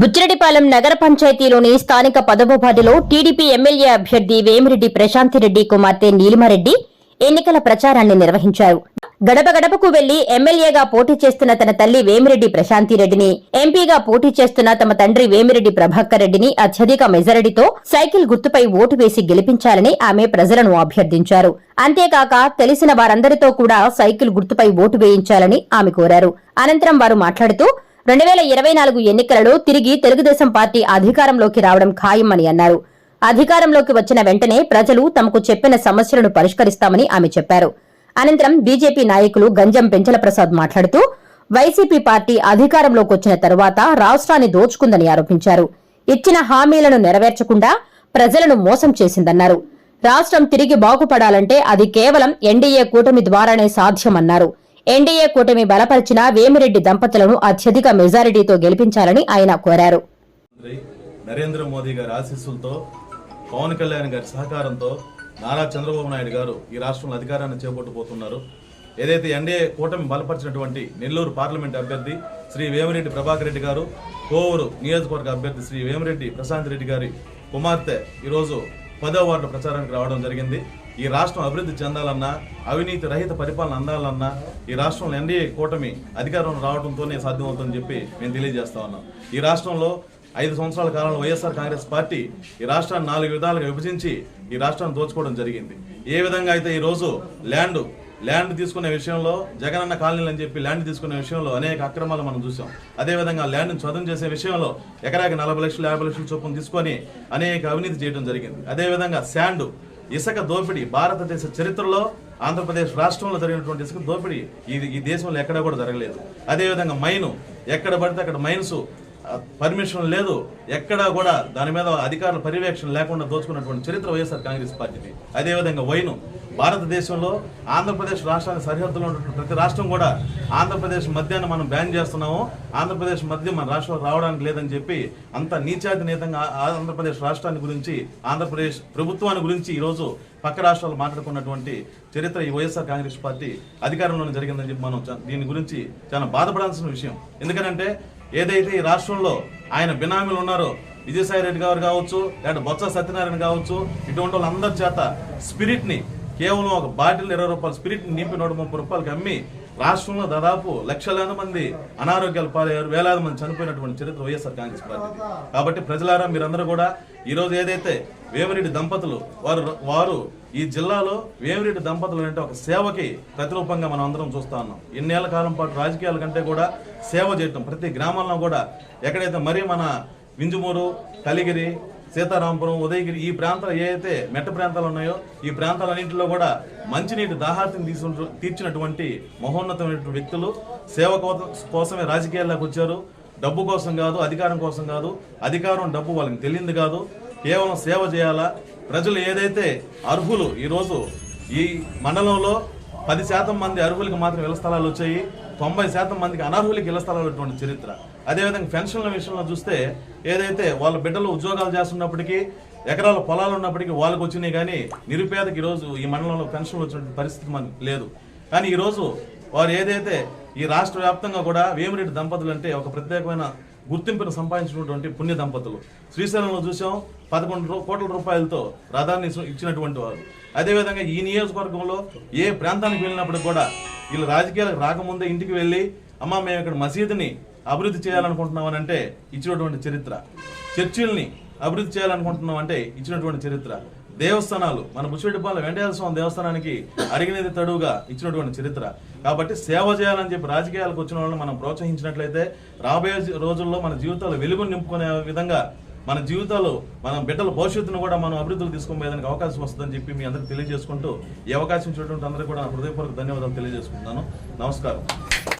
బుచ్చిరెడ్డిపాలెం నగర పంచాయతీలోని స్థానిక పదవ వార్డులో టీడీపీ ఎమ్మెల్యే అభ్యర్థి వేమిరెడ్డి ప్రశాంతిరెడ్డి కుమార్తె నీలిమారెడ్డి ఎన్నికల ప్రచారాన్ని నిర్వహించారు. గడప గడపకు వెళ్ళి ఎమ్మెల్యేగా పోటీ చేస్తున్న తన తల్లి వేమిరెడ్డి ప్రశాంతిరెడ్డిని ఎంపీగా పోటీ చేస్తున్న తమ తండ్రి వేమిరెడ్డి ప్రభాకర్ రెడ్డిని అత్యధిక మెజారిటీతో సైకిల్ గుర్తుపై ఓటు వేసి గెలిపించాలని ఆమె ప్రజలను అభ్యర్థించారు. అంతేకాక తెలిసిన వారందరితో కూడా సైకిల్ గుర్తుపై ఓటు వేయించాలని ఆమె కోరారు. అనంతరం వారు మాట్లాడుతూ రెండు వేల ఇరవై నాలుగు ఎన్నికలలో తిరిగి తెలుగుదేశం పార్టీ అధికారంలోకి రావడం ఖాయమని అన్నారు. అధికారంలోకి వచ్చిన వెంటనే ప్రజలు తమకు చెప్పిన సమస్యలను పరిష్కరిస్తామని ఆమె చెప్పారు. అనంతరం బీజేపీ నాయకులు గంజం పెంచల ప్రసాద్ మాట్లాడుతూ వైసీపీ పార్టీ అధికారంలోకి వచ్చిన తరువాత రాష్ట్రాన్ని దోచుకుందని ఆరోపించారు. ఇచ్చిన హామీలను నెరవేర్చకుండా ప్రజలను మోసం చేసిందన్నారు. రాష్ట్రం తిరిగి బాగుపడాలంటే అది కేవలం ఎన్డీఏ కూటమి ద్వారానే సాధ్యమన్నారు. ఎన్డీఏ కూటమి బలపరిచిన వేమిరెడ్డి దంపతులను అత్యధిక మెజారిటీతో గెలిపించాలని ఆయన కోరారు. నరేంద్ర మోదీ గారి ఆశీస్సులతో పవన్ కళ్యాణ్ గారి సహకారంతో నారా చంద్రబాబు నాయుడు గారు ఈ రాష్ట్రంలో అధికారాన్ని చేపట్టబోతున్నారు. ఏదైతే ఎన్డీఏ కూటమి బలపరిచినటువంటి నెల్లూరు పార్లమెంట్ అభ్యర్థి శ్రీ వేమిరెడ్డి ప్రభాకర్ రెడ్డి గారు కోవూరు నియోజకవర్గ అభ్యర్థి శ్రీ వేమిరెడ్డి ప్రశాంత్ రెడ్డి గారి కుమార్తె ఈరోజు పదో వార్డు ప్రచారానికి రావడం జరిగింది. ఈ రాష్ట్రం అభివృద్ధి చెందాలన్నా అవినీతి రహిత పరిపాలన అందాలన్నా ఈ రాష్ట్రంలో ఎన్డీఏ కూటమి అధికారం రావడంతోనే సాధ్యమవుతుందని చెప్పి మేము తెలియజేస్తా ఉన్నాం. ఈ రాష్ట్రంలో ఐదు సంవత్సరాల కాలంలో వైఎస్ఆర్ కాంగ్రెస్ పార్టీ ఈ రాష్ట్రాన్ని నాలుగు విధాలుగా విభజించి ఈ రాష్ట్రాన్ని దోచుకోవడం జరిగింది. ఏ విధంగా అయితే ఈ రోజు ల్యాండ్ ల్యాండ్ తీసుకునే విషయంలో జగనన్న కాలనీలు అని చెప్పి ల్యాండ్ తీసుకునే విషయంలో అనేక అక్రమాలు మనం చూసాం అదేవిధంగా ల్యాండ్ను చదును చేసే విషయంలో ఎకరాకి నలభై లక్షలు యాభై లక్షల చొప్పున తీసుకొని అనేక అవినీతి చేయడం జరిగింది. అదేవిధంగా శాండ్ ఇసుక దోపిడీ భారతదేశ చరిత్రలో ఆంధ్రప్రదేశ్ రాష్ట్రంలో జరిగినటువంటి ఇసుక దోపిడీ ఇది ఈ దేశంలో ఎక్కడ కూడా జరగలేదు. అదేవిధంగా మైను ఎక్కడ పడితే అక్కడ మైన్స్ పర్మిషన్ లేదు. ఎక్కడా కూడా దాని మీద అధికారుల పర్యవేక్షణ లేకుండా దోచుకున్నటువంటి చరిత్ర వైఎస్ఆర్ కాంగ్రెస్ పార్టీది. అదేవిధంగా వైను. భారతదేశంలో ఆంధ్రప్రదేశ్ రాష్ట్రానికి సరిహద్దులో ఉన్నటువంటి ప్రతి రాష్ట్రం కూడా ఆంధ్రప్రదేశ్ మద్యాన్ని మనం బ్యాన్ చేస్తున్నాము. ఆంధ్రప్రదేశ్ మద్యం మన రాష్ట్రంలో రావడానికి లేదని చెప్పి అంత నీచాతి నీతంగా ఆంధ్రప్రదేశ్ రాష్ట్రాన్ని గురించి ఆంధ్రప్రదేశ్ ప్రభుత్వాన్ని గురించి ఈరోజు పక్క రాష్ట్రాలు మాట్లాడుకున్నటువంటి చరిత్ర ఈ వైఎస్ఆర్ కాంగ్రెస్ పార్టీ అధికారంలోనే జరిగిందని చెప్పి మనం దీని గురించి చాలా బాధపడాల్సిన విషయం. ఎందుకనంటే ఏదైతే ఈ రాష్ట్రంలో ఆయన బినామీలు ఉన్నారో విజయసాయి రెడ్డి గారు కావచ్చు లేదా బొత్స సత్యనారాయణ కావచ్చు ఇటువంటి వాళ్ళందరి చేత స్పిరిట్ని కేవలం ఒక బాటిల్ ఇరవై రూపాయల స్పిరిట్ని నింపి నూట ముప్పై రూపాయలకి అమ్మి రాష్ట్రంలో దాదాపు లక్షలాది మంది అనారోగ్యాలు పాలయ్యారు వేలాది మంది చనిపోయినటువంటి చరిత్ర వైఎస్ఆర్ కాంగ్రెస్ పార్టీ కాబట్టి ప్రజలారా మీరందరూ కూడా ఈరోజు ఏదైతే వేమిరెడ్డి దంపతులు వారు వారు ఈ జిల్లాలో వేమిరెడ్డి దంపతులు అంటే ఒక సేవకి ప్రతిరూపంగా మనం అందరం చూస్తా ఉన్నాం. ఇన్నేళ్ళ కాలం పాటు రాజకీయాల కంటే కూడా సేవ చేయటం ప్రతి గ్రామంలో కూడా ఎక్కడైతే మరీ మన వింజమూరు కలిగిరి సీతారాంపురం ఉదయగిరి ఈ ప్రాంతాలు ఏవైతే మెట్ట ప్రాంతాలు ఉన్నాయో ఈ ప్రాంతాలన్నింటిలో కూడా మంచినీటి దాహార్తిని తీసు తీర్చినటువంటి మహోన్నతమైనటువంటి వ్యక్తులు. సేవ కోసమే రాజకీయాల్లోకి వచ్చారు. డబ్బు కోసం కాదు అధికారం కోసం కాదు. అధికారం డబ్బు వాళ్ళకి తెలియదు కాదు. కేవలం సేవ చేయాలా? ప్రజలు ఏదైతే అర్హులు ఈరోజు ఈ మండలంలో పది శాతం మంది అర్హులకు మాత్రం ఇళ్ళ స్థలాలు వచ్చాయి. తొంభై శాతం మందికి అనర్హులకి ఇళ్ళ స్థలాలు చరిత్ర. అదేవిధంగా పెన్షన్ల విషయంలో చూస్తే ఏదైతే వాళ్ళ బిడ్డలు ఉద్యోగాలు చేస్తున్నప్పటికీ ఎకరాల పొలాలు ఉన్నప్పటికీ వాళ్ళకి వచ్చినాయి కానీ నిరుపేదకి ఈరోజు ఈ మండలంలో పెన్షన్లు వచ్చిన పరిస్థితి మనకి లేదు. కానీ ఈరోజు వారు ఏదైతే ఈ రాష్ట్ర వ్యాప్తంగా కూడా వేమిరెడ్డి దంపతులు అంటే ఒక ప్రత్యేకమైన గుర్తింపును సంపాదించినటువంటి పుణ్య దంపతులు. శ్రీశైలంలో చూసాం పదకొండు కోట్ల రూపాయలతో రథాన్ని ఇచ్చినటువంటి వారు. అదేవిధంగా ఈ నియోజకవర్గంలో ఏ ప్రాంతానికి వెళ్ళినప్పుడు కూడా వీళ్ళు రాజకీయాలకు రాకముందే ఇంటికి వెళ్ళి అమ్మ మేము ఇక్కడ మసీదుని అభివృద్ధి చేయాలనుకుంటున్నామని అంటే ఇచ్చినటువంటి చరిత్ర. చర్చిల్ని అభివృద్ధి చేయాలనుకుంటున్నాం అంటే ఇచ్చినటువంటి చరిత్ర. దేవస్థానాలు మన బుచ్చిరెడ్డిపాలెం వెంకటేశ్వర స్వామి దేవస్థానానికి అడిగినది తడువుగా ఇచ్చినటువంటి చరిత్ర. కాబట్టి సేవ చేయాలని చెప్పి రాజకీయాలకు వచ్చిన వాళ్ళని మనం ప్రోత్సహించినట్లయితే రాబోయే రోజుల్లో మన జీవితాలు వెలుగును నింపుకునే విధంగా మన జీవితాలు మన బిడ్డల భవిష్యత్తును కూడా మనం అభివృద్ధిలో తీసుకుపోయేదానికి అవకాశం వస్తుందని చెప్పి మీ అందరికి తెలియజేసుకుంటూ ఈ అవకాశం చూడటం అందరికీ కూడా నా హృదయపూర్వక ధన్యవాదాలు తెలియజేసుకుంటున్నాను. నమస్కారం.